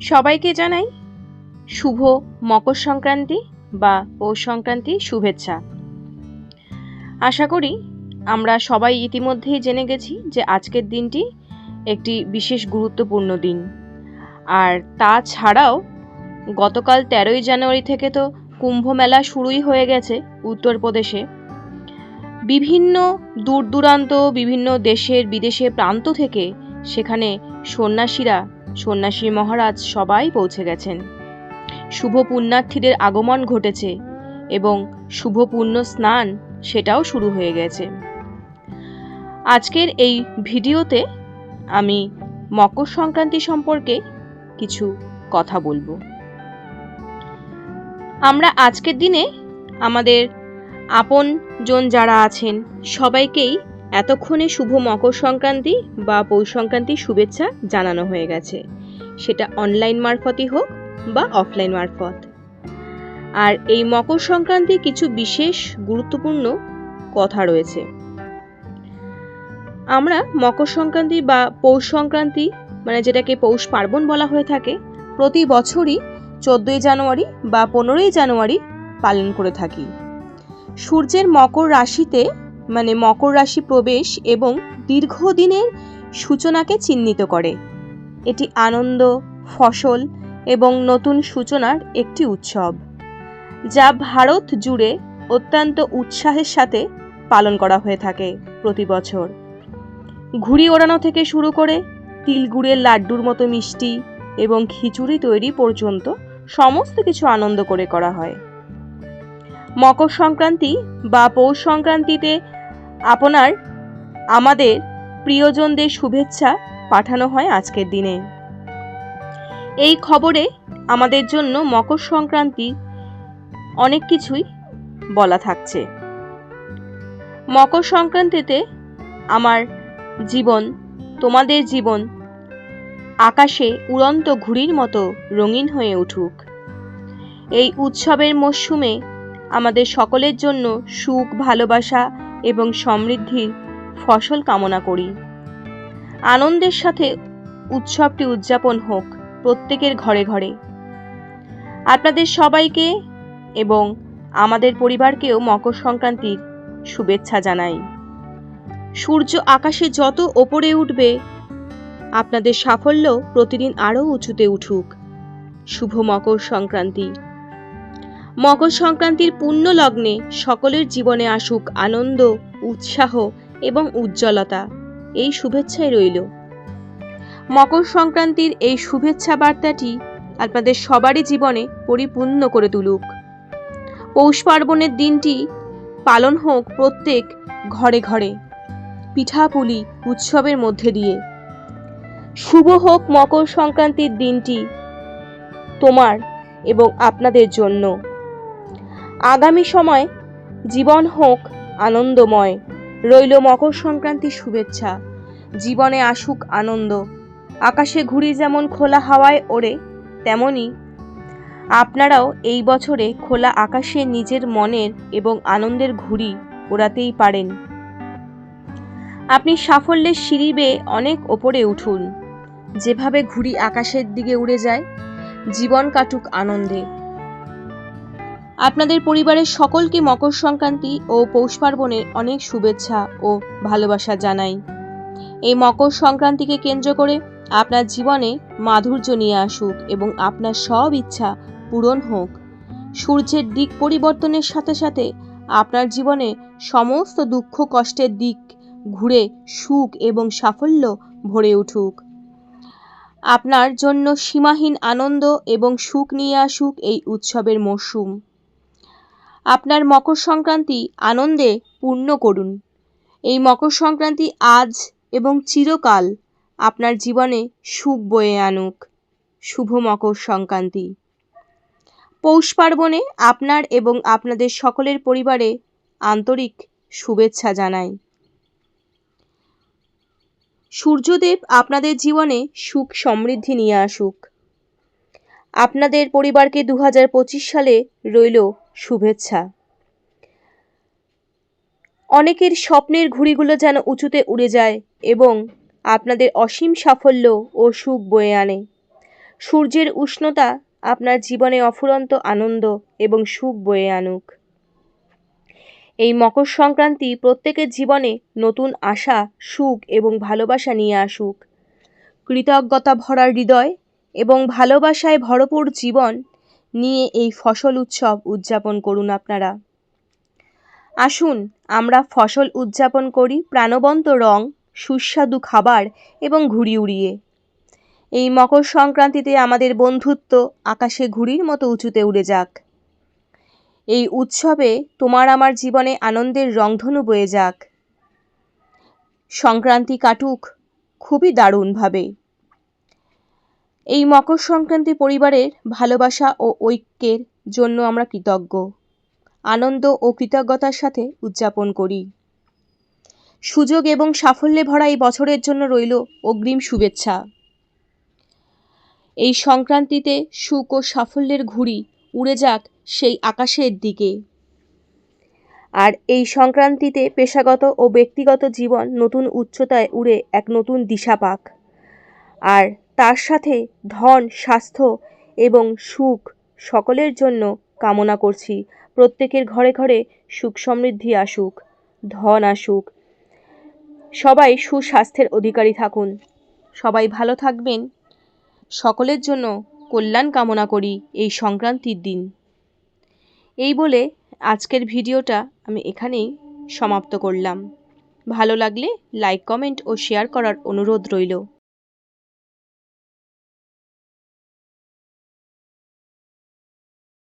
সবাইকে জানাই শুভ মকর সংক্রান্তি বা পৌষ সংক্রান্তি শুভেচ্ছা। আশা করি আমরা সবাই ইতিমধ্যেই জেনে গেছি যে আজকের দিনটি একটি বিশেষ গুরুত্বপূর্ণ দিন। আর তাছাড়াও গতকাল তেরোই জানুয়ারি থেকে তো কুম্ভ মেলা শুরুই হয়ে গেছে উত্তরপ্রদেশে। বিভিন্ন দূর দূরান্ত বিভিন্ন দেশের বিদেশের প্রান্ত থেকে সেখানে সন্ন্যাসীরা সন্ন্যাসী মহারাজ সবাই পৌঁছে গেছেন। শুভ পুণ্যার্থীদের আগমন ঘটেছে এবং শুভ পুণ্য স্নান সেটাও শুরু হয়ে গেছে। আজকের এই ভিডিওতে আমি মকর সংক্রান্তি সম্পর্কে কিছু কথা বলব। আমরা আজকের দিনে আমাদের আপনজন যারা আছেন সবাইকেই এতক্ষণে শুভ মকর সংক্রান্তি বা পৌষ সংক্রান্তির শুভেচ্ছা জানানো হয়ে গেছে। সেটা অনলাইন মারফতই হোক বা অফলাইন মারফত। আর এই মকর সংক্রান্তি কিছু বিশেষ গুরুত্বপূর্ণ কথা রয়েছে। আমরা মকর সংক্রান্তি বা পৌষ সংক্রান্তি মানে যেটাকে পৌষ পার্বণ বলা হয়ে থাকে, প্রতি বছরই চোদ্দোই জানুয়ারি বা পনেরোই জানুয়ারি পালন করে থাকি। সূর্যের মকর রাশিতে মানে মকর রাশি প্রবেশ এবং দীর্ঘদিনের সূচনাকে চিহ্নিত করে। এটি আনন্দ, ফসল এবং নতুন সূচনার একটি উৎসব, যা ভারত জুড়ে অত্যন্ত উৎসাহের সাথে পালন করা হয়ে থাকে প্রতি বছর। ঘুড়ি ওড়ানো থেকে শুরু করে তিল গুড়ের লাড্ডুর মতো মিষ্টি এবং খিচুড়ি তৈরি পর্যন্ত সমস্ত কিছু আনন্দ করে করা হয়। মকর সংক্রান্তি বা পৌষ সংক্রান্তিতে আপনার আমাদের প্রিয়জনদের শুভেচ্ছা পাঠানো হয় আজকের দিনে। এই খবরে আমাদের জন্য মকর সংক্রান্তি অনেক কিছুই বলা থাকছে। মকর সংক্রান্তিতে আমার জীবন, তোমাদের জীবন আকাশে উড়ন্ত ঘুড়ির মতো রঙিন হয়ে উঠুক। এই উৎসবের মরশুমে আমাদের সকলের জন্য সুখ, ভালোবাসা এবং সমৃদ্ধির ফসল কামনা করি। আনন্দের সাথে উৎসবটি উদযাপন হোক প্রত্যেকের ঘরে ঘরে। আপনাদের সবাইকে এবং আমাদের পরিবারকেও মকর সংক্রান্তির শুভেচ্ছা জানাই। সূর্য আকাশে যত ওপরে উঠবে, আপনাদের সাফল্য প্রতিদিন আরও উঁচুতে উঠুক। শুভ মকর সংক্রান্তি। মকর সংক্রান্তির পুণ্য লগ্নে সকলের জীবনে আসুক আনন্দ, উৎসাহ এবং উজ্জ্বলতা। এই শুভেচ্ছাই রইল। মকর সংক্রান্তির এই শুভেচ্ছা বার্তাটি আপনাদের সবারই জীবনে পরিপূর্ণ করে তুলুক। পৌষ পার্বণের দিনটি পালন হোক প্রত্যেক ঘরে ঘরে, পিঠাপুলি উৎসবের মধ্যে দিয়ে। শুভ হোক মকর সংক্রান্তির দিনটি তোমার এবং আপনাদের জন্য। আগামী সময় জীবন হোক আনন্দময়। রইল মকর সংক্রান্তি শুভেচ্ছা। জীবনে আসুক আনন্দ। আকাশে ঘুড়ি যেমন খোলা হাওয়ায় ওড়ে, তেমনি আপনারাও এই বছরে খোলা আকাশে নিজের মনের এবং আনন্দের ঘুড়ি ওড়াতেই পারেন। আপনি সাফল্যের সিঁড়ি বেয়ে অনেক ওপরে উঠুন। যেভাবে ঘুড়ি আকাশের দিকে উড়ে যায়, জীবন কাটুক আনন্দে। আপনাদের পরিবারের সকলকে মকর সংক্রান্তি ও পৌষ পার্বণের অনেক শুভেচ্ছা ও ভালোবাসা জানাই। এই মকর সংক্রান্তিকে কেন্দ্র করে আপনার জীবনে মাধুর্য নিয়ে আসুক এবং আপনার সব ইচ্ছা পূরণ হোক। সূর্যের দিক পরিবর্তনের সাথে সাথে আপনার জীবনে সমস্ত দুঃখ, কষ্টের দিক ঘুরে সুখ এবং সাফল্য ভরে উঠুক। আপনার জন্য সীমাহীন আনন্দ এবং সুখ নিয়ে আসুক এই উৎসবের মরশুম আপনার মকর সংক্রান্তি আনন্দে পূর্ণ করুন। এই মকর সংক্রান্তি আজ এবং চিরকাল আপনার জীবনে সুখ বয়ে আনুক। শুভ মকর সংক্রান্তি। পৌষ পার্বণে আপনার এবং আপনাদের সকলের পরিবারে আন্তরিক শুভেচ্ছা জানাই। সূর্যদেব আপনাদের জীবনে সুখ সমৃদ্ধি নিয়ে আসুক। আপনাদের পরিবারকে দু হাজার পঁচিশ সালে রইল শুভেচ্ছা। অনেকের স্বপ্নের ঘুড়িগুলো যেন উঁচুতে উড়ে যায় এবং আপনাদের অসীম সাফল্য ও সুখ বয়ে আনে। সূর্যের উষ্ণতা আপনার জীবনে অফুরন্ত আনন্দ এবং সুখ বয়ে আনুক। এই মকর সংক্রান্তি প্রত্যেকের জীবনে নতুন আশা, সুখ এবং ভালোবাসা নিয়ে আসুক। কৃতজ্ঞতা ভরা হৃদয় এবং ভালোবাসায় ভরপুর জীবন নিয়ে এই ফসল উৎসব উদযাপন করুন আপনারা। আসুন, আমরা ফসল উদযাপন করি প্রাণবন্ত রং, সুস্বাদু খাবার এবং ঘুড়ি উড়িয়ে। এই মকর সংক্রান্তিতে আমাদের বন্ধুত্ব আকাশে ঘুড়ির মতো উঁচুতে উড়ে যাক। এই উৎসবে তোমার আমার জীবনে আনন্দের রংধনু বয়ে যাক। সংক্রান্তি কাটুক খুবই দারুণভাবে। এই মকর সংক্রান্তি পরিবারের ভালোবাসা ও ঐক্যের জন্য আমরা কৃতজ্ঞ। আনন্দ ও কৃতজ্ঞতার সাথে উদযাপন করি। সুযোগ এবং সাফল্যে ভরা এই বছরের জন্য রইল অগ্রিম শুভেচ্ছা। এই সংক্রান্তিতে সুখ ও সাফল্যের ঘুড়ি উড়ে যাক সেই আকাশের দিকে। আর এই সংক্রান্তিতে পেশাগত ও ব্যক্তিগত জীবন নতুন উচ্চতায় উড়ে এক নতুন দিশা পাক। আর তার সাথে ধন, স্বাস্থ্য এবং সুখ সকলের জন্য কামনা করছি। প্রত্যেকের ঘরে ঘরে সুখ সমৃদ্ধি আসুক, ধন আসুক। সবাই সুস্বাস্থ্যের অধিকারী থাকুন। সবাই ভালো থাকবেন। সকলের জন্য কল্যাণ কামনা করি এই সংক্রান্তির দিন। এই বলে আজকের ভিডিওটা আমি এখানেই সমাপ্ত করলাম। ভালো লাগলে লাইক কমেন্ট ও শেয়ার করার অনুরোধ রইল।